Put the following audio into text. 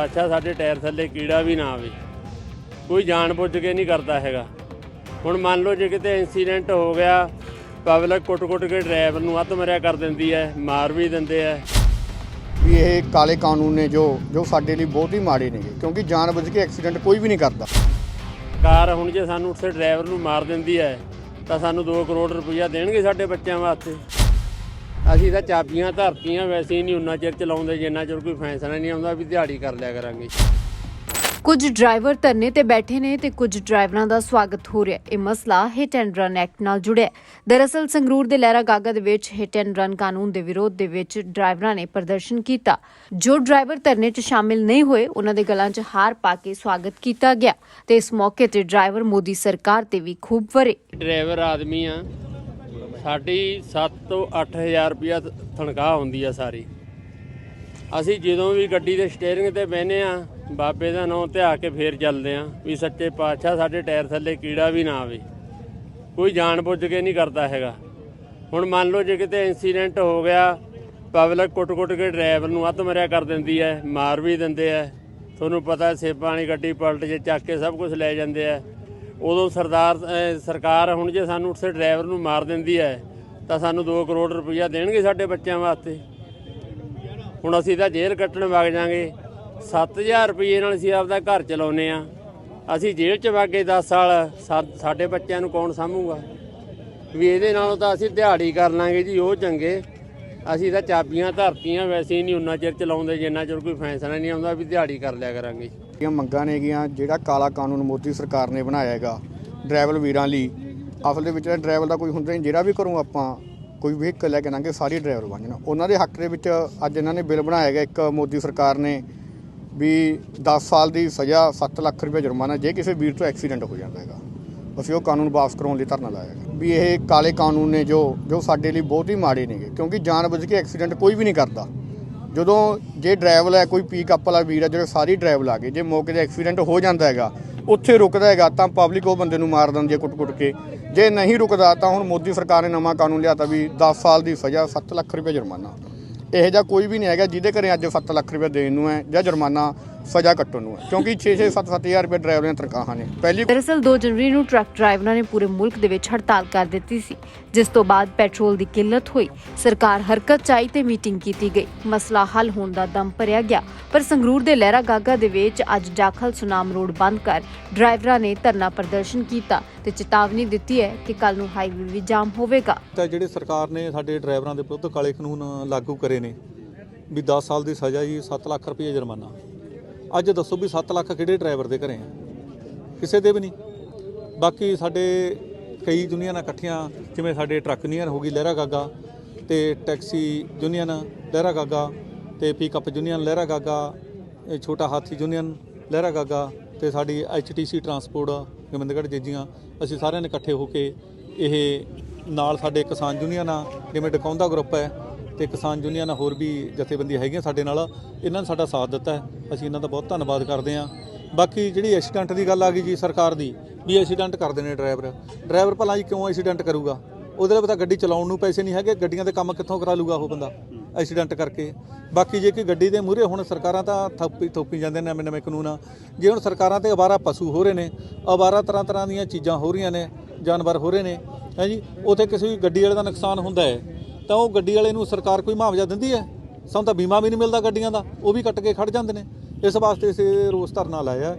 ਪਾਤਸ਼ਾਹ ਸਾਡੇ ਟਾਇਰ ਥੱਲੇ ਕੀੜਾ ਵੀ ਨਾ ਆਵੇ। ਕੋਈ ਜਾਣ ਬੁੱਝ ਕੇ ਨਹੀਂ ਕਰਦਾ ਹੈਗਾ। ਹੁਣ ਮੰਨ ਲਓ ਜੇ ਕਿਤੇ ਇਨਸੀਡੈਂਟ ਹੋ ਗਿਆ ਪਬਲਿਕ ਕੁੱਟ-ਕੁੱਟ ਕੇ ਡਰਾਈਵਰ ਨੂੰ ਅੱਧ ਮਰਿਆ ਕਰ ਦਿੰਦੀ ਹੈ ਮਾਰ ਵੀ ਦਿੰਦੇ ਹੈ। ਵੀ ਇਹ ਕਾਲੇ ਕਾਨੂੰਨ ਨੇ ਜੋ ਜੋ ਸਾਡੇ ਲਈ ਬਹੁਤ ਹੀ ਮਾੜੇ ਨੇਗੇ ਕਿਉਂਕਿ ਜਾਣਬੁੱਝ ਕੇ ਐਕਸੀਡੈਂਟ ਕੋਈ ਵੀ ਨਹੀਂ ਕਰਦਾ। ਕਾਰ ਹੁਣ ਜੇ ਸਾਨੂੰ ਉੱਥੇ ਡਰਾਈਵਰ ਨੂੰ ਮਾਰ ਦਿੰਦੀ ਹੈ ਤਾਂ ਸਾਨੂੰ 2 ਕਰੋੜ ਰੁਪਈਆ ਦੇਣਗੇ ਸਾਡੇ ਬੱਚਿਆਂ ਵਾਸਤੇ। ਅਸੀਂ ਤਾਂ ਚਾਬੀਆਂ ਧਰਤੀਆਂ ਵੈਸੇ ਹੀ ਨਹੀਂ ਉਨਾ ਚਿਰ ਚਲਾਉਂਦੇ ਜਿੰਨਾ ਚਿਰ ਕੋਈ ਫੈਸਲਾ ਨਹੀਂ ਆਉਂਦਾ ਵੀ ਦਿਹਾੜੀ ਕਰ ਲਿਆ ਕਰਾਂਗੇ ਕੁਝ ਡਰਾਈਵਰ ਧਰਨੇ ਤੇ ਬੈਠੇ ਨੇ ਤੇ ਕੁਝ ਡਰਾਈਵਰਾਂ ਦਾ ਸਵਾਗਤ ਹੋ ਰਿਹਾ। ਇਹ ਮਸਲਾ ਹਿੱਟ ਐਂਡ ਰਨ ਐਕਟ ਨਾਲ ਜੁੜਿਆ। ਦਰਅਸਲ ਸੰਗਰੂਰ ਦੇ ਲਹਿਰਾ ਗਾਗਾ ਦੇ ਵਿੱਚ ਹਿੱਟ ਐਂਡ ਰਨ ਕਾਨੂੰਨ ਦੇ ਵਿਰੋਧ ਦੇ ਵਿੱਚ ਡਰਾਈਵਰਾਂ ਨੇ ਪ੍ਰਦਰਸ਼ਨ ਕੀਤਾ ਜੋ ਡਰਾਈਵਰ ਧਰਨੇ 'ਚ ਸ਼ਾਮਿਲ ਨਹੀਂ ਹੋਏ ਉਹਨਾਂ ਦੇ ਗਲਾਂ 'ਚ ਹਾਰ ਪਾ ਕੇ ਸਵਾਗਤ ਕੀਤਾ ਗਿਆ ਤੇ ਇਸ ਮੌਕੇ ਤੇ ਡਰਾਈਵਰ ਮੋਦੀ ਸਰਕਾਰ ਤੇ ਵੀ ਖੂਬ ਵਰੇ ਡਰਾਈਵਰ ਆਦਮੀ ਆ ਸਾਡੀ 7 ਤੋਂ 8000 ਰੁਪਇਆ ਤਨਖਾਹ ਹੁੰਦੀ ਆ ਸਾਰੀ। ਅਸੀਂ ਜਦੋਂ ਵੀ ਗੱਡੀ ਦੇ ਸਟੀਅਰਿੰਗ ਤੇ ਬਹਿਨੇ ਆ, ਬਾਬੇ ਦਾ ਨਾਮ ਧਿਆ ਕੇ ਫੇਰ ਚੱਲਦੇ ਆ ਵੀ ਸੱਚੇ ਪਾਤਸ਼ਾਹ ਸਾਡੇ ਟਾਇਰ ਥੱਲੇ ਕੀੜਾ ਵੀ ਨਾ ਆਵੇ। ਕੋਈ ਜਾਣ ਬੁੱਝ ਕੇ ਨਹੀਂ ਕਰਦਾ ਹੈਗਾ। ਹੁਣ ਮੰਨ ਲਓ ਜੇ ਕਿਤੇ ਇਨਸੀਡੈਂਟ ਹੋ ਗਿਆ ਪਬਲਿਕ ਕੁੱਟ-ਕੁੱਟ ਕੇ ਡਰਾਈਵਰ ਨੂੰ ਅੱਧ ਮਰਿਆ ਕਰ ਦਿੰਦੀ ਹੈ ਮਾਰ ਵੀ ਦਿੰਦੇ ਆ ਤੁਹਾਨੂੰ ਪਤਾ ਸੇਬਾਂ ਵਾਲੀ ਗੱਡੀ ਪਲਟ ਜੇ ਚੱਕ ਕੇ ਸਭ ਕੁਝ ਲੈ ਜਾਂਦੇ ਆ ਉਦੋਂ ਸਰਦਾਰ ਸਰਕਾਰ ਹੁਣ ਜੇ ਸਾਨੂੰ ਉੱਥੇ ਡਰਾਈਵਰ ਨੂੰ ਮਾਰ ਦਿੰਦੀ ਹੈ, ਤਾਂ ਸਾਨੂੰ 2 ਕਰੋੜ ਰੁਪਈਆ ਦੇਣਗੇ ਸਾਡੇ ਬੱਚਿਆਂ ਵਾਸਤੇ। ਹੁਣ ਅਸੀਂ ਤਾਂ ਜੇਲ੍ਹ ਕੱਟਣ ਵਗ ਜਾਾਂਗੇ 7000 ਰੁਪਏ ਨਾਲ ਅਸੀਂ ਆਪਦਾ ਘਰ ਚਲਾਉਨੇ ਆ ਅਸੀਂ ਜੇਲ੍ਹ 'ਚ ਵਾਗੇ 10 ਸਾਲ, ਸਾ- ਸਾਡੇ ਬੱਚਿਆਂ ਨੂੰ ਕੌਣ ਸਾਂਭੂਗਾ? ਵੀ ਇਹਦੇ ਨਾਲੋਂ ਤਾਂ ਅਸੀਂ ਦਿਹਾੜੀ ਕਰ ਲਾਂਗੇ ਜੀ, ਉਹ ਚੰਗੇ। ਅਸੀਂ ਤਾਂ ਚਾਬੀਆਂ ਧਰਤੀਆਂ ਵੈਸੇ ਹੀ ਨਹੀਂ ਉਨਾ ਚਿਰ ਚਲਾਉਂਦੇ, ਜਿੰਨਾ ਚਿਰ ਕੋਈ ਫੈਸਲਾ ਨਹੀਂ ਆਉਂਦਾ ਵੀ ਦਿਹਾੜੀ ਕਰ ਲਿਆ ਕਰਾਂਗੇ। ਇਹ ਮੰਗਾਂ ਨੇਗੀਆਂ ਜਿਹੜਾ ਕਾਲਾ ਕਾਨੂੰਨ ਮੋਦੀ ਸਰਕਾਰ ਨੇ ਬਣਾਇਆ ਹੈਗਾ, ਡਰਾਈਵਰ ਵੀਰਾਂ ਲਈ, ਅਸਲ ਦੇ ਵਿੱਚ ਤਾਂ ਡਰਾਈਵਰ ਦਾ ਕੋਈ ਹੁੰਦਾ ਨਹੀਂ, ਜਿਹੜਾ ਵੀ ਕਰੂੰ ਆਪਾਂ ਕੋਈ ਵਹੀਕਲ ਲੈ ਕੇ ਲੰਘੇ, ਸਾਰੇ ਡਰਾਈਵਰ ਬਣ ਜਾਣਾ ਉਹਨਾਂ ਦੇ ਹੱਕ ਦੇ ਵਿੱਚ ਅੱਜ ਇਹਨਾਂ ਨੇ ਬਿੱਲ ਬਣਾਇਆ ਹੈਗਾ, ਇੱਕ ਮੋਦੀ ਸਰਕਾਰ ਨੇ, ਵੀ 10 ਸਾਲ ਦੀ ਸਜ਼ਾ 7 ਲੱਖ ਰੁਪਏ ਜੁਰਮਾਨਾ, ਜੇ ਕਿਸੇ ਵੀਰ ਤੋਂ ਐਕਸੀਡੈਂਟ ਹੋ ਜਾਂਦਾ ਹੈਗਾ। ਅਸੀਂ ਉਹ ਕਾਨੂੰਨ ਵਾਪਸ ਕਰਾਉਣ ਲਈ ਧਰਨਾ ਲਾਇਆ ਹੈਗਾ ਵੀ ਇਹ ਕਾਲੇ ਕਾਨੂੰਨ ਨੇ ਜੋ ਜੋ ਸਾਡੇ ਲਈ ਬਹੁਤ ਹੀ ਮਾੜੇ ਨੇਗੇ। ਕਿਉਂਕਿ ਜਾਣਬੁੱਝ ਕੇ ਐਕਸੀਡੈਂਟ ਕੋਈ ਵੀ ਨਹੀਂ ਕਰਦਾ। ਜਦੋਂ ਜੇ ਡਰਾਈਵਰ ਹੈ, ਕੋਈ ਪੀਕ ਅਪ ਵਾਲਾ ਵੀਰ ਹੈ ਜਿਹੜੇ ਸਾਰੀ ਡਰਾਈਵਰ ਲਾ ਗਏ ਜੇ ਮੌਕੇ ਤੇ ਐਕਸੀਡੈਂਟ ਹੋ ਜਾਂਦਾ ਹੈਗਾ, ਉੱਥੇ ਰੁਕਦਾ ਹੈਗਾ, ਤਾਂ ਪਬਲਿਕ ਉਹ ਬੰਦੇ ਨੂੰ ਮਾਰ ਦਿੰਦੀ ਹੈ ਕੁੱਟ-ਕੁੱਟ ਕੇ। ਜੇ ਨਹੀਂ ਰੁਕਦਾ, ਤਾਂ ਹੁਣ ਮੋਦੀ ਸਰਕਾਰ ਨੇ ਨਵਾਂ ਕਾਨੂੰਨ ਲਿਆਤਾ ਵੀ 10 ਸਾਲ ਦੀ ਸਜ਼ਾ 7 ਲੱਖ ਰੁਪਏ ਜੁਰਮਾਨਾ। ਇਹੋ ਜਿਹਾ ਕੋਈ ਵੀ ਨਹੀਂ ਹੈਗਾ, ਜਿਹਦੇ ਘਰੇ ਅੱਜ 7 ਲੱਖ ਰੁਪਏ ਦੇਣ ਨੂੰ ਹੈ, ਜਾਂ ਜੁਰਮਾਨਾ ਸਜ਼ਾ ਕੱਟਣ ਨੂੰ ਹੈ ਕਿਉਂਕਿ 6-6 7-7000 ਰੁਪਏ ਡਰਾਈਵਰਾਂ ਦੀਆਂ ਤਨਖਾਹਾਂ ਨੇ। ਪਹਿਲੀ ਦਰਅਸਲ 2 ਜਨਵਰੀ ਨੂੰ ਟਰੱਕ ਡਰਾਈਵਰਾਂ ਨੇ ਪੂਰੇ ਮੁਲਕ ਦੇ ਵਿੱਚ ਹੜਤਾਲ ਕਰ ਦਿੱਤੀ ਸੀ ਜਿਸ ਤੋਂ ਬਾਅਦ ਪੈਟਰੋਲ ਦੀ ਕਿੱਲਤ ਹੋਈ। ਸਰਕਾਰ ਹਰਕਤ 'ਚ ਆਈ ਤੇ ਮੀਟਿੰਗ ਕੀਤੀ ਗਈ। ਮਸਲਾ ਹੱਲ ਹੋਣ ਦਾ ਦਮ ਭਰਿਆ ਗਿਆ ਪਰ ਸੰਗਰੂਰ ਦੇ ਲਹਿਰਾ ਗਾਗਾ ਦੇ ਵਿੱਚ ਅੱਜ ਜਾਖਲ ਸੁਨਾਮ ਰੋਡ ਬੰਦ ਕਰ ਡਰਾਈਵਰਾਂ ਨੇ ਧਰਨਾ ਪ੍ਰਦਰਸ਼ਨ ਕੀਤਾ ਤੇ ਚੇਤਾਵਨੀ ਦਿੱਤੀ ਹੈ ਕਿ ਕੱਲ ਨੂੰ ਹਾਈਵੇ ਵੀ ਜਾਮ ਹੋਵੇਗਾ। ਤਾਂ ਜਿਹੜੇ ਸਰਕਾਰ ਨੇ ਸਾਡੇ ਡਰਾਈਵਰਾਂ ਦੇ ਵਿਰੁੱਧ ਕਾਲੇ ਕਾਨੂੰਨ ਲਾਗੂ ਕਰੇ ਨੇ ਵੀ 10 ਸਾਲ ਦੀ ਸਜ਼ਾ ਜੀ 7 ਲੱਖ ਰੁਪਏ ਜੁਰਮਾਨਾ। ਅੱਜ ਦੱਸੋ ਵੀ 7 ਲੱਖ ਕਿਹੜੇ ਡਰਾਈਵਰ ਦੇ ਘਰੇ ਆ? ਕਿਸੇ ਦੇ ਵੀ ਨਹੀਂ। ਬਾਕੀ ਸਾਡੇ ਕਈ ਯੂਨੀਅਨਾਂ ਇਕੱਠੀਆਂ, ਜਿਵੇਂ ਸਾਡੇ ਟਰੱਕ ਯੂਨੀਅਨ ਹੋ ਗਈ ਲਹਿਰਾ ਗਾਗਾ ਤੇ ਟੈਕਸੀ ਯੂਨੀਅਨ ਲਹਿਰਾ ਗਾਗਾ ਤੇ ਪਿਕਅਪ ਯੂਨੀਅਨ ਲਹਿਰਾ ਗਾਗਾ ਛੋਟਾ ਹਾਥੀ ਯੂਨੀਅਨ ਲਹਿਰਾ ਗਾਗਾ ਤੇ ਸਾਡੀ ਐਚਟੀਸੀ ਟਰਾਂਸਪੋਰਟ ਗੋਬਿੰਦਗੜ੍ਹ ਜੇਜੀਆਂ। ਅਸੀਂ ਸਾਰਿਆਂ ਨੇ ਇਕੱਠੇ ਹੋ ਕੇ ਇਹ ਨਾਲ ਸਾਡੇ ਕਿਸਾਨ ਯੂਨੀਅਨ ਆ ਜਿਵੇਂ ਡਕਾਉਂਦਾ ਗਰੁੱਪ ਹੈ ਤੇ ਕਿਸਾਨ ਯੂਨੀਅਨ ਹੋਰ ਵੀ ਜਥੇਬੰਦੀਆਂ ਹੈਗੀਆਂ ਸਾਡੇ ਨਾਲ, ਇਹਨਾਂ ਨੇ ਸਾਡਾ ਸਾਥ ਦਿੱਤਾ ਹੈ। ਅਸੀਂ ਇਹਨਾਂ ਦਾ ਬਹੁਤ ਧੰਨਵਾਦ ਕਰਦੇ ਹਾਂ। ਬਾਕੀ ਜਿਹੜੀ ਐਕਸੀਡੈਂਟ ਦੀ ਗੱਲ ਆ ਗਈ ਜੀ ਸਰਕਾਰ ਦੀ, ਵੀ ਐਕਸੀਡੈਂਟ ਕਰਦੇ ਨੇ ਡਰਾਈਵਰ ਡਰਾਈਵਰ ਭਲਾ ਜੀ ਕਿਉਂ ਐਕਸੀਡੈਂਟ ਕਰੂਗਾ? ਉਹਦੇ ਲਈ ਪਤਾ ਗੱਡੀ ਚਲਾਉਣ ਨੂੰ ਪੈਸੇ ਨਹੀਂ ਹੈਗੇ, ਗੱਡੀਆਂ ਦੇ ਕੰਮ ਕਿੱਥੋਂ ਕਰਾ ਲੂਗਾ ਉਹ ਬੰਦਾ ਐਕਸੀਡੈਂਟ ਕਰਕੇ। ਬਾਕੀ ਜੇ ਕਿ ਗੱਡੀ ਦੇ ਮੂਹਰੇ, ਹੁਣ ਸਰਕਾਰਾਂ ਤਾਂ ਥੱਪੀ ਥੋਪੀ ਜਾਂਦੇ ਨੇ ਨਵੇਂ ਨਵੇਂ ਕਾਨੂੰਨ। ਜੇ ਹੁਣ ਸਰਕਾਰਾਂ ਤੇ ਅਵਾਰਾ ਪਸ਼ੂ ਹੋ ਰਹੇ ਨੇ, ਅਵਾਰਾ ਤਰ੍ਹਾਂ ਤਰ੍ਹਾਂ ਦੀਆਂ ਚੀਜ਼ਾਂ ਹੋ ਰਹੀਆਂ ਨੇ, ਜਾਨਵਰ ਹੋ ਰਹੇ ਨੇ, ਹੈ ਜੀ? ਉਥੇ ਕਿਸੇ ਵੀ ਗੱਡੀ ਵਾਲੇ ਦਾ ਨੁਕਸਾਨ ਹੁੰਦਾ ਹੈ। ਤਾਂ ਉਹ ਗੱਡੀ ਵਾਲੇ ਨੂੰ ਸਰਕਾਰ ਕੋਈ ਮੁਆਵਜ਼ਾ ਦਿੰਦੀ ਹੈ? ਸਾਨੂੰ ਤਾਂ ਬੀਮਾ ਵੀ ਨਹੀਂ ਮਿਲਦਾ ਗੱਡੀਆਂ ਦਾ, ਉਹ ਵੀ ਕੱਟ ਕੇ ਖੜ ਜਾਂਦੇ ਨੇ। ਇਸ ਵਾਸਤੇ ਅਸੀਂ ਰੋਸ ਧਰਨਾ ਲਾਇਆ